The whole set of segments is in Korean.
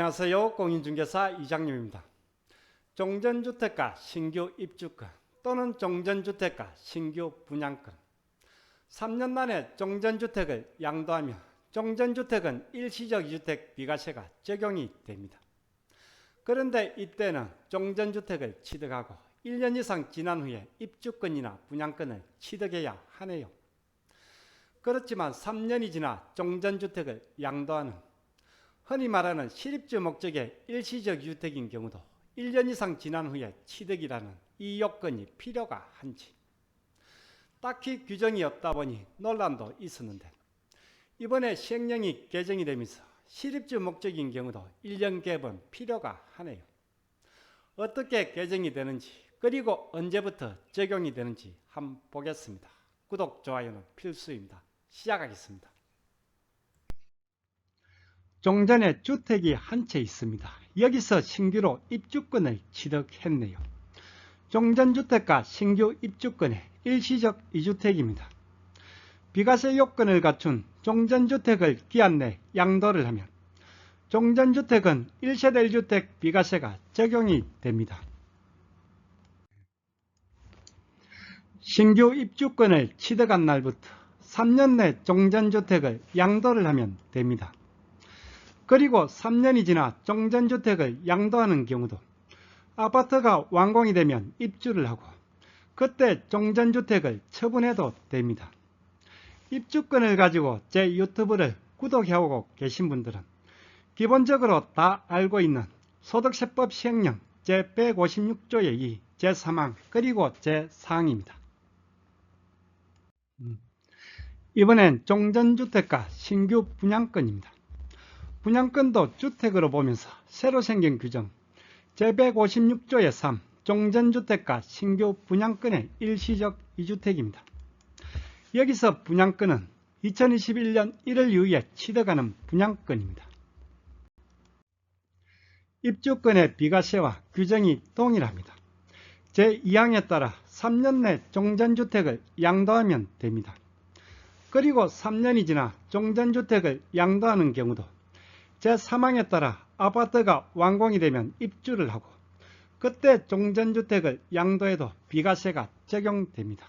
안녕하세요. 공인중개사 이장님입니다. 종전주택가 신규 입주권 또는 종전주택가 신규 분양권 3년 만에 종전주택을 양도하며 종전주택은 일시적 이주택 비과세가 적용이 됩니다. 그런데 이때는 종전주택을 취득하고 1년 이상 지난 후에 입주권이나 분양권을 취득해야 하네요. 그렇지만 3년이 지나 종전주택을 양도하는 흔히 말하는 실입주 목적의 일시적 주택인 경우도 1년 이상 지난 후에 취득이라는 이 요건이 필요가 한지 딱히 규정이 없다 보니 논란도 있었는데 이번에 시행령이 개정이 되면서 실입주 목적인 경우도 1년 갭은 필요가 하네요. 어떻게 개정이 되는지 그리고 언제부터 적용이 되는지 한번 보겠습니다. 구독, 좋아요는 필수입니다. 시작하겠습니다. 종전에 주택이 한 채 있습니다. 여기서 신규로 입주권을 취득했네요. 종전주택과 신규 입주권의 일시적 이주택입니다. 비과세 요건을 갖춘 종전주택을 기한 내 양도를 하면 종전주택은 1세대 1주택 비과세가 적용이 됩니다. 신규 입주권을 취득한 날부터 3년 내 종전주택을 양도를 하면 됩니다. 그리고 3년이 지나 종전주택을 양도하는 경우도 아파트가 완공이 되면 입주를 하고 그때 종전주택을 처분해도 됩니다. 입주권을 가지고 제 유튜브를 구독해오고 계신 분들은 기본적으로 다 알고 있는 소득세법 시행령 제156조의 2, 제3항 그리고 제4항입니다. 음. 이번엔 종전주택과 신규 분양권입니다. 분양권도 주택으로 보면서 새로 생긴 규정 제156조의 3 종전주택과 신규 분양권의 일시적 이주택입니다. 여기서 분양권은 2021년 1월 이후에 취득하는 분양권입니다. 입주권의 비과세와 규정이 동일합니다. 제2항에 따라 3년 내 종전주택을 양도하면 됩니다. 그리고 3년이 지나 종전주택을 양도하는 경우도 제3항에 따라 아파트가 완공이 되면 입주를 하고 그때 종전주택을 양도해도 비과세가 적용됩니다.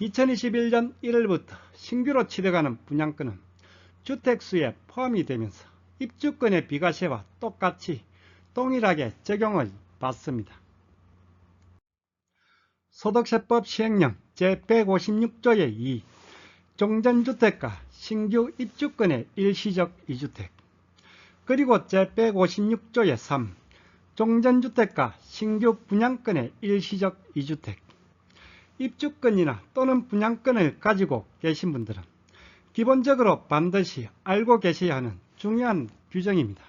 2021년 1월부터 신규로 취득하는 분양권은 주택수에 포함이 되면서 입주권의 비과세와 똑같이 동일하게 적용을 받습니다. 소득세법 시행령 제156조의 2 종전주택과 신규 입주권의 일시적 이주택 그리고 제156조의 3 종전주택과 신규 분양권의 일시적 이주택 입주권이나 또는 분양권을 가지고 계신 분들은 기본적으로 반드시 알고 계셔야 하는 중요한 규정입니다.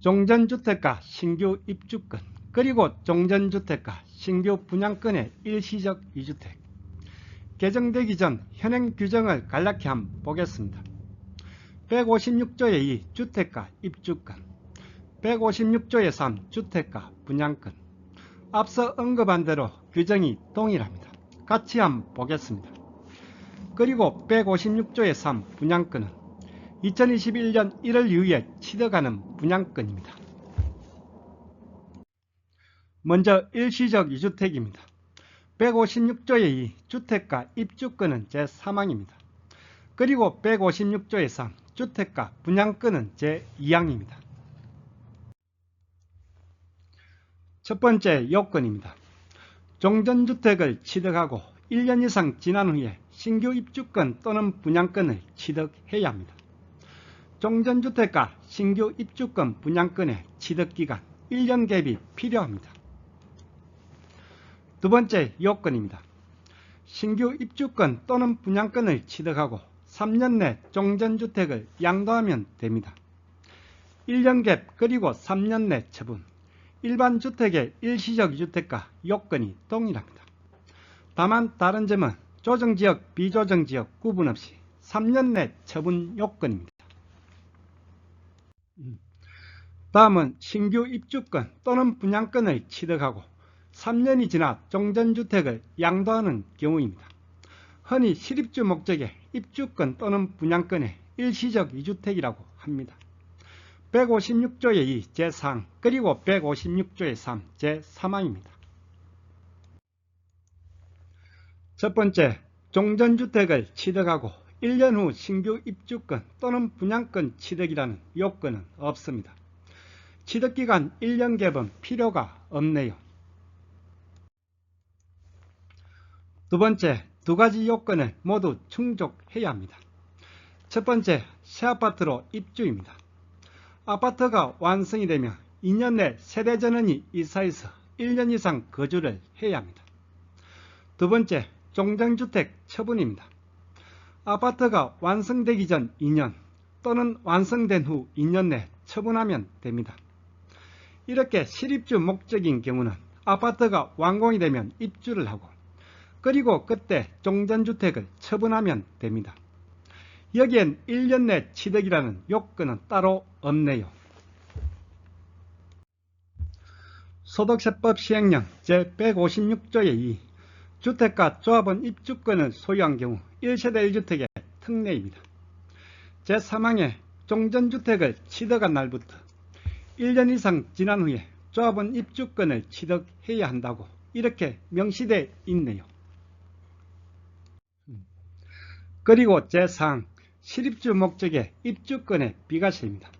종전주택과 신규 입주권 그리고 종전주택과 신규 분양권의 일시적 이주택 개정되기 전 현행 규정을 간략히 한번 보겠습니다. 156조의 2 주택가 입주권 156조의 3 주택가 분양권 앞서 언급한 대로 규정이 동일합니다. 같이 한번 보겠습니다. 그리고 156조의 3 분양권은 2021년 1월 이후에 취득하는 분양권입니다. 먼저 일시적 2주택입니다. 156조의 2 주택가 입주권은 제3항입니다. 그리고 156조의 3 주택가 분양권은 제2항입니다. 첫 번째 요건입니다. 종전주택을 취득하고 1년 이상 지난 후에 신규 입주권 또는 분양권을 취득해야 합니다. 종전주택과 신규 입주권 분양권의 취득기간 1년 갭이 필요합니다. 두 번째 요건입니다. 신규 입주권 또는 분양권을 취득하고 3년 내 종전주택을 양도하면 됩니다. 1년 갭 그리고 3년 내 처분 일반 주택의 일시적 주택과 요건이 동일합니다. 다만 다른 점은 조정지역 비조정지역 구분 없이 3년 내 처분 요건입니다. 다음은 신규 입주권 또는 분양권을 취득하고 3년이 지나 종전주택을 양도하는 경우입니다. 흔히 실입주 목적의 입주권 또는 분양권의 일시적 2주택이라고 합니다. 156조의 2 제3 그리고 156조의 3 제3항입니다. 첫 번째, 종전주택을 취득하고 1년 후 신규 입주권 또는 분양권 취득이라는 요건은 없습니다. 취득기간 1년 갭은 필요가 없네요. 두 번째, 두 가지 요건을 모두 충족해야 합니다. 첫 번째, 새 아파트로 입주입니다. 아파트가 완성이 되면 2년 내 세대 전원이 이사해서 1년 이상 거주를 해야 합니다. 두 번째, 종전주택 처분입니다. 아파트가 완성되기 전 2년 또는 완성된 후 2년 내 처분하면 됩니다. 이렇게 실입주 목적인 경우는 아파트가 완공이 되면 입주를 하고 그리고 그때 종전주택을 처분하면 됩니다. 여기엔 1년 내 취득이라는 요건은 따로 없네요. 소득세법 시행령 제156조의 2 주택가 조합원 입주권을 소유한 경우 1세대 1주택의 특례입니다. 제3항에 종전주택을 취득한 날부터 1년 이상 지난 후에 조합원 입주권을 취득해야 한다고 이렇게 명시되어 있네요. 그리고 제4항 실입주 목적의 입주권의 비과세입니다.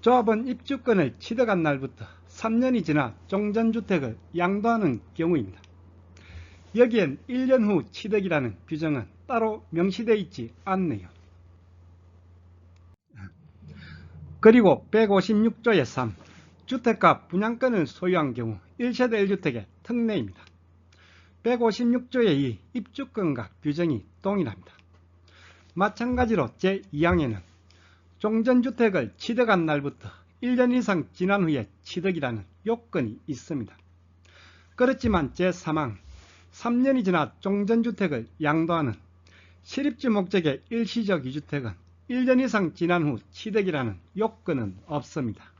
조합원 입주권을 취득한 날부터 3년이 지나 종전주택을 양도하는 경우입니다. 여기엔 1년 후 취득이라는 규정은 따로 명시되어 있지 않네요. 그리고 156조의 3 주택가 분양권을 소유한 경우 1세대 1주택의 특례입니다. 156조의 2 입주권과 규정이 동일합니다. 마찬가지로 제2항에는 종전주택을 취득한 날부터 1년 이상 지난 후에 취득이라는 요건이 있습니다. 그렇지만 제3항 3년이 지나 종전주택을 양도하는 실입주 목적의 일시적 2주택은 1년 이상 지난 후 취득이라는 요건은 없습니다.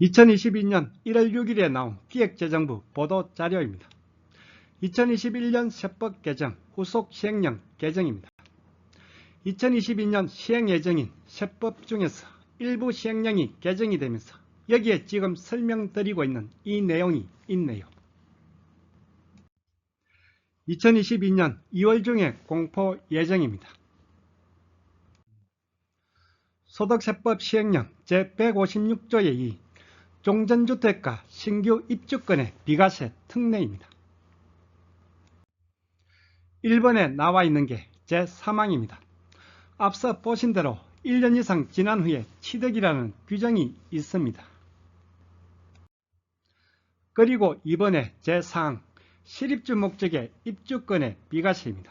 (2022년 1월 6일에) 나온 기획재정부 보도자료입니다. 2021년 세법 개정 후속 시행령 개정입니다. 2022년 시행 예정인 세법 중에서 일부 시행령이 개정이 되면서 여기에 지금 설명드리고 있는 이 내용이 있네요. 2022년 2월 중에 공포 예정입니다. 소득세법 시행령 제156조의 2 종전주택과 신규 입주권의 비과세 특례입니다. 1번에 나와 있는 게 제3항입니다. 앞서 보신 대로 1년 이상 지난 후에 취득이라는 규정이 있습니다. 그리고 이번에 제4항 실입주 목적의 입주권의 비과세입니다.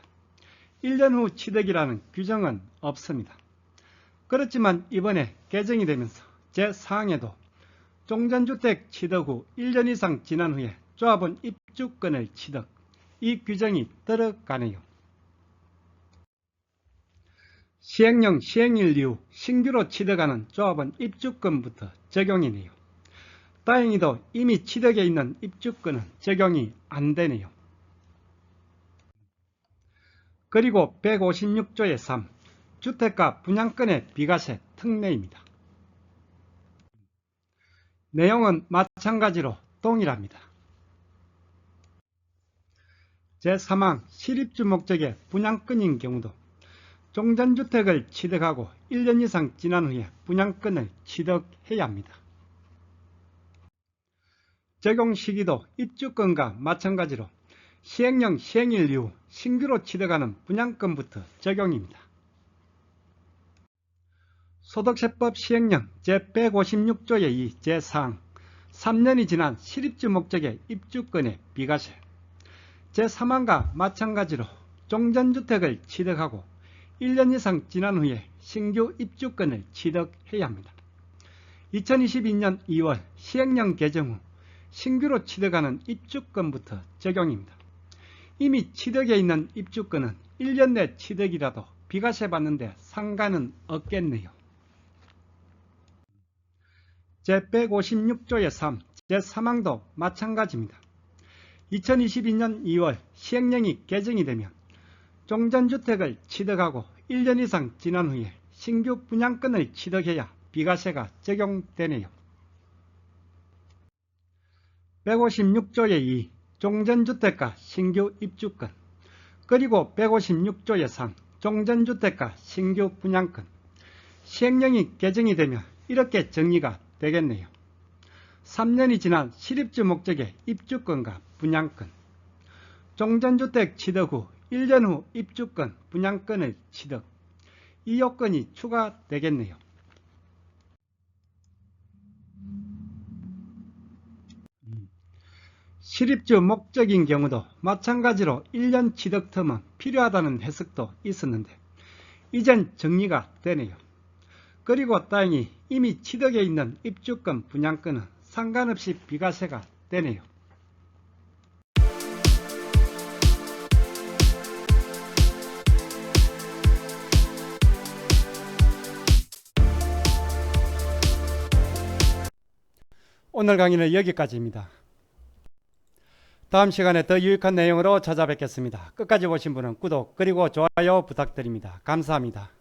1년 후 취득이라는 규정은 없습니다. 그렇지만 이번에 개정이 되면서 제4항에도 종전주택 취득 후 1년 이상 지난 후에 조합원 입주권을 취득 이 규정이 들어가네요. 시행령 시행일 이후 신규로 취득하는 조합원 입주권부터 적용이네요. 다행히도 이미 취득해 있는 입주권은 적용이 안 되네요. 그리고 156조의 3 주택가 분양권의 비과세 특례입니다. 내용은 마찬가지로 동일합니다. 제3항 실입주 목적의 분양권인 경우도 종전주택을 취득하고 1년 이상 지난 후에 분양권을 취득해야 합니다. 적용 시기도 입주권과 마찬가지로 시행령 시행일 이후 신규로 취득하는 분양권부터 적용입니다. 소득세법 시행령 제156조의 2 제4항 3년이 지난 실입주 목적의 입주권의 비과세 제3항과 마찬가지로 종전주택을 취득하고 1년 이상 지난 후에 신규 입주권을 취득해야 합니다. 2022년 2월 시행령 개정 후 신규로 취득하는 입주권부터 적용입니다. 이미 취득해 있는 입주권은 1년 내 취득이라도 비과세 받는데 상관은 없겠네요. 제156조의 3, 제3항도 마찬가지입니다. 2022년 2월 시행령이 개정이 되면 종전주택을 취득하고 1년 이상 지난 후에 신규 분양권을 취득해야 비과세가 적용되네요. 156조의 2 종전주택과 신규 입주권 그리고 156조의 3 종전주택과 신규 분양권 시행령이 개정이 되면 이렇게 정리가 되겠네요. 3년이 지난 실입주 목적의 입주권과 분양권 종전주택 취득 후 1년 후 입주권, 분양권을 취득 이 요건이 추가되겠네요. 실입주 목적인 경우도 마찬가지로 1년 취득 텀은 필요하다는 해석도 있었는데 이젠 정리가 되네요. 그리고 다행히 이미 취득해 있는 입주권, 분양권은 상관없이 비과세가 되네요. 오늘 강의는 여기까지입니다. 다음 시간에 더 유익한 내용으로 찾아뵙겠습니다. 끝까지 보신 분은 구독 그리고 좋아요 부탁드립니다. 감사합니다.